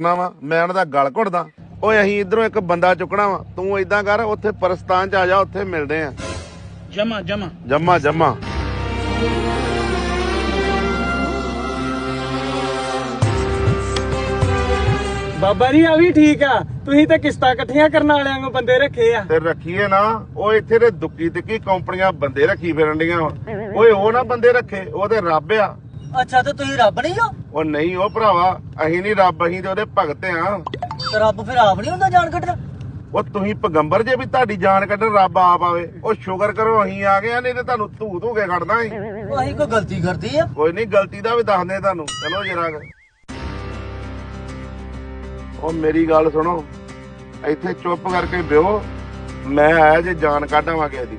ਨਾ ਵਾ ਮੈਂ ਉਹਨਾਂ ਦਾ ਗਲ ਘੁੱਟਦਾ। ਓਏ ਅਸੀਂ ਇਧਰੋਂ ਇੱਕ ਬੰਦਾ ਚੁੱਕਣਾ ਵਾ ਤੂੰ ਇਦਾਂ ਕਰ ਉੱਥੇ ਪਰਸਤਾਨ ਚ ਆ ਜਾ ਉੱਥੇ ਮਿਲਦੇ ਆ। ਜਮਾ ਜਮਾ। ਜੰਮਾ ਜੰਮਾ। ਬਾਬਾ ਜੀ ਆ ਵੀ ਠੀਕ ਆ। ਤੁਸੀਂ ਤੇ ਕਿਸ਼ਤਾਂ ਇਕੱਠੀਆਂ ਕਰਨ ਵਾਲਿਆਂ ਨੂੰ ਬੰਦੇ ਰੱਖੇ ਆ। ਤੇ ਰੱਖੀਏ ਨਾ ਉਹ ਇੱਥੇ ਦੇ ਦੁੱਕੀ ਤਿੱਕੀ ਕੰਪਨੀਆਂ ਬੰਦੇ ਰੱਖੀ ਫਿਰਨ ਡੀਆਂ ਵਾ। ਓਏ ਉਹ ਨਾ ਬੰਦੇ ਰੱਖੇ ਉਹ ਤੇ ਰੱਬ ਆ। ਅੱਛਾ ਤੇ ਤੁਸੀਂ ਰੱਬ ਨਹੀਂ ਹੋ? ਉਹ ਨਹੀਂ ਉਹ ਭਰਾਵਾ ਅਸੀਂ ਨਹੀਂ ਰੱਬ ਅਸੀਂ ਤੇ ਉਹਦੇ ਭਗਤ ਆ। ਤੇ ਰੱਬ ਫਿਰ ਆਪ ਨਹੀਂ ਹੁੰਦਾ ਜਾਣ ਕੱਢਣਾ? ਉਹ ਤੁਸੀਂ ਪਗੰਬਰ ਜੇ ਵੀ ਤੁਹਾਡੀ ਜਾਨ ਕੱਢਣ ਰੱਬ ਆਪ ਆਵੇ। ਉਹ ਸ਼ੁਕਰ ਕਰੋ ਅਸੀਂ ਆ ਗਏ ਆ ਨਹੀਂ ਤੇ ਤੁਹਾਨੂੰ ਧੂ ਧੂ ਕੇ ਕੱਢਦਾ ਸੀ। ਉਹ ਅਸੀਂ ਕੋਈ ਗਲਤੀ ਕਰਦੀ ਆ। ਕੋਈ ਨਹੀਂ ਗਲਤੀ ਦਾ ਵੀ ਦੱਸਦੇ ਤੁਹਾਨੂੰ। ਚਲੋ ਜਰਾ ਉਹ ਮੇਰੀ ਗੱਲ ਸੁਣੋ। ਇੱਥੇ ਚੁੱਪ ਕਰਕੇ ਬਿਓ ਮੈਂ ਆਇਆ ਜੇ ਜਾਨ ਕੱਢਾਵਾਂ ਕਿਸੇ ਦੀ।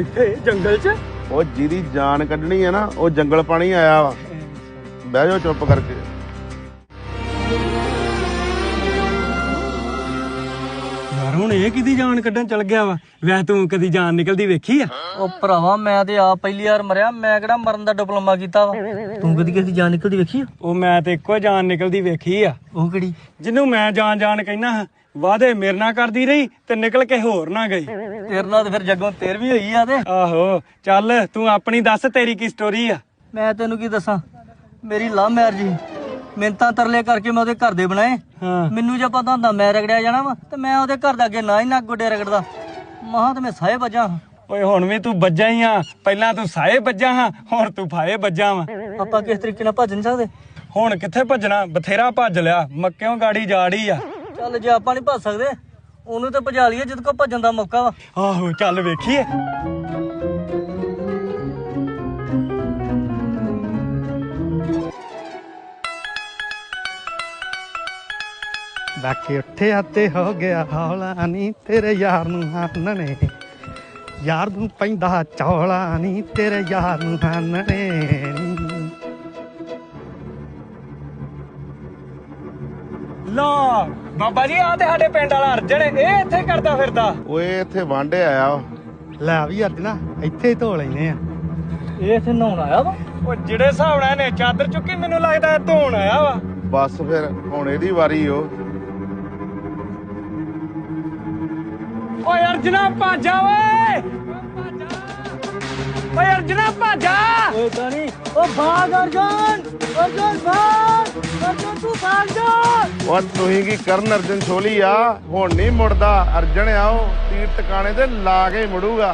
ਇੱਥੇ ਜੰਗਲ 'ਚ? ਉਹ ਜਿਹਦੀ ਜਾਨ ਕੱਢਣੀ ਹੈ ਨਾ ਉਹ ਜੰਗਲ ਪਾਣੀ ਆਇਆ ਵਾ। ਬਹਿ ਜਾਓ ਚੁੱਪ ਕਰਕੇ। ਯਾਰ ਹੁਣ ਇਹ ਕਿਦੀ ਜਾਨ ਕੱਢਣ ਚਲ ਗਿਆ ਵਾ? ਵੈਸੇ ਤੂੰ ਕਦੀ ਜਾਨ ਨਿਕਲਦੀ ਵੇਖੀ ਆ? ਉਹ ਭਰਾਵਾ ਮੈਂ ਤੇ ਆਪ ਪਹਿਲੀ ਵਾਰ ਮਰਿਆ ਮੈਂ ਕਿਹੜਾ ਮਰਨ ਦਾ ਡਿਪਲੋਮਾ ਕੀਤਾ ਵਾ? ਤੂੰ ਕਦੀ ਕਿਸੇ ਦੀ ਜਾਨ ਨਿਕਲਦੀ ਵੇਖੀ ਆ? ਉਹ ਮੈਂ ਤੇ ਇੱਕੋ ਜਾਨ ਨਿਕਲਦੀ ਵੇਖੀ ਆ। ਉਹ ਕਿਹੜੀ? ਜਿਹਨੂੰ ਮੈਂ ਜਾਨ ਜਾਨ ਕਹਿਣਾ ਵਾਦੇ ਮੇਰੇ ਨਾਲ ਕਰਦੀ ਰਹੀ ਤੇ ਨਿਕਲ ਕੇ ਹੋਰ ਨਾ ਗਈ। ਤੇਰੇ ਨਾਲ ਤੇ ਫਿਰ ਜੱਗੋਂ ਤੇਰ ਵੀ ਹੋਈ ਆ ਤੇ। ਆਹੋ ਚੱਲ ਤੂੰ ਆਪਣੀ ਦੱਸ ਤੇਰੀ ਕੀ ਸਟੋਰੀ ਆ? ਮੈਂ ਤੈਨੂੰ ਕੀ ਦੱਸਾਂ? ਮੇਰੀ ਲਵ ਮੈਰਿਜ ਮਿੰਤਾਂ ਤਰਲੇ ਕਰਕੇ ਮੈਂ ਉਹਦੇ ਘਰ ਦੇ ਬਣਾਏ। ਹਾਂ। ਮੈਨੂੰ ਜੇ ਪਤਾ ਹੁੰਦਾ ਮੈਂ ਰਗੜਿਆ ਜਾਣਾ ਵਾ ਤੇ ਮੈਂ ਉਹਦੇ ਘਰ ਦਾ ਅੱਗੇ ਨਾ ਹੀ ਨਾ ਗੋਡੇ ਰਗੜਦਾ। ਮਹਾਂ ਤੇ ਮੈਂ ਸਾਹੇ ਵੱਜਾਂ। ਓਏ ਹੁਣ ਵੀ ਤੂੰ ਵੱਜਾ ਹੀ ਆ। ਪਹਿਲਾਂ ਤੂੰ ਸਾਏ ਵੱਜਾ ਹਾਂ ਹੁਣ ਤੂੰ ਫਾਏ ਵੱਜਾ ਵਾ। ਆਪਾਂ ਕਿਸ ਤਰੀਕੇ ਨਾਲ ਭੱਜ ਨਹੀਂ ਸਕਦੇ? ਹੁਣ ਕਿੱਥੇ ਭੱਜਣਾ? ਬਥੇਰਾ ਭੱਜ ਲਿਆ। ਮੱਕਿਓਂ ਗਾੜੀ ਜਾੜੀ ਆ। ਚੱਲ ਜੇ ਆਪਾਂ ਨਹੀਂ ਭੱਜ ਸਕਦੇ ਉਹਨੂੰ ਤੇ ਭਜਾ ਲਈਏ ਜਦ ਕੋ ਭੱਜਣ ਦਾ ਮੌਕਾ ਵਾ। ਆਹੋ ਚੱਲ ਵੇਖੀਏ। ਬਾਕੀ ਉੱਠਿਆ ਤੇ ਹੋ ਗਿਆ ਹੌਲਾ ਨਹੀਂ ਤੇਰੇ ਯਾਰ ਨੂੰ ਹਾਨਣੇ। ਯਾਰ ਨੂੰ ਪੈਂਦਾ ਚੌਲਾ ਨਹੀਂ ਤੇਰੇ ਯਾਰ ਨੂੰ ਹਾਨਣੇ ਨੀ। ਲਾ ਬਾਬਾ ਜੀ ਆ ਤੇ ਸਾਡੇ ਪਿੰਡ ਵਾਲਾ ਅਰਜਨ ਇਹ ਇੱਥੇ ਕਰਦਾ ਫਿਰਦਾ। ਓਏ ਇੱਥੇ ਵਾਂਡੇ ਆਇਆ। ਲੈ ਵੀ ਅਰਜਨਾ ਇੱਥੇ ਹੀ ਧੋ ਲੈਨੇ ਆ। ਇਹ ਇੱਥੇ ਨਹਾਉਣ ਆਇਆ ਵਾ? ਉਹ ਜਿਹੜੇ ਹਿਸਾਬ ਨਾਲ ਇਹਨੇ ਚਾਦਰ ਚੁੱਕੀ ਮੈਨੂੰ ਲੱਗਦਾ ਇਹ ਧੋਣ ਆਇਆ ਵਾ। ਬਸ ਫਿਰ ਹੁਣ ਇਹਦੀ ਵਾਰੀ ਓ। ਓਏ ਅਰਜਨਾ ਭਾਜਾ ਓਏ। ਓਏ ਅਰਜਨਾ ਭਾਜਾ। ਓਏ ਗਾਣੀ। ਓ ਭਾਗ ਅਰਜਨ ਅਰਜਨ ਭਾਗ ਅਰਜਨ ਤੂੰ ਭਾਗ ਜਾ। ਉਹ ਤੁਸੀਂ ਕੀ ਕਰਨ ਅਰਜਨ ਛੋਲੀ ਆ? ਹੁਣ ਨਹੀਂ ਮੁੜਦਾ। ਅਰਜਨ ਆਓ ਤੀਰ ਟਿਕਾਣੇ ਤੇ ਲਾ ਕੇ ਮੁੜੂਗਾ।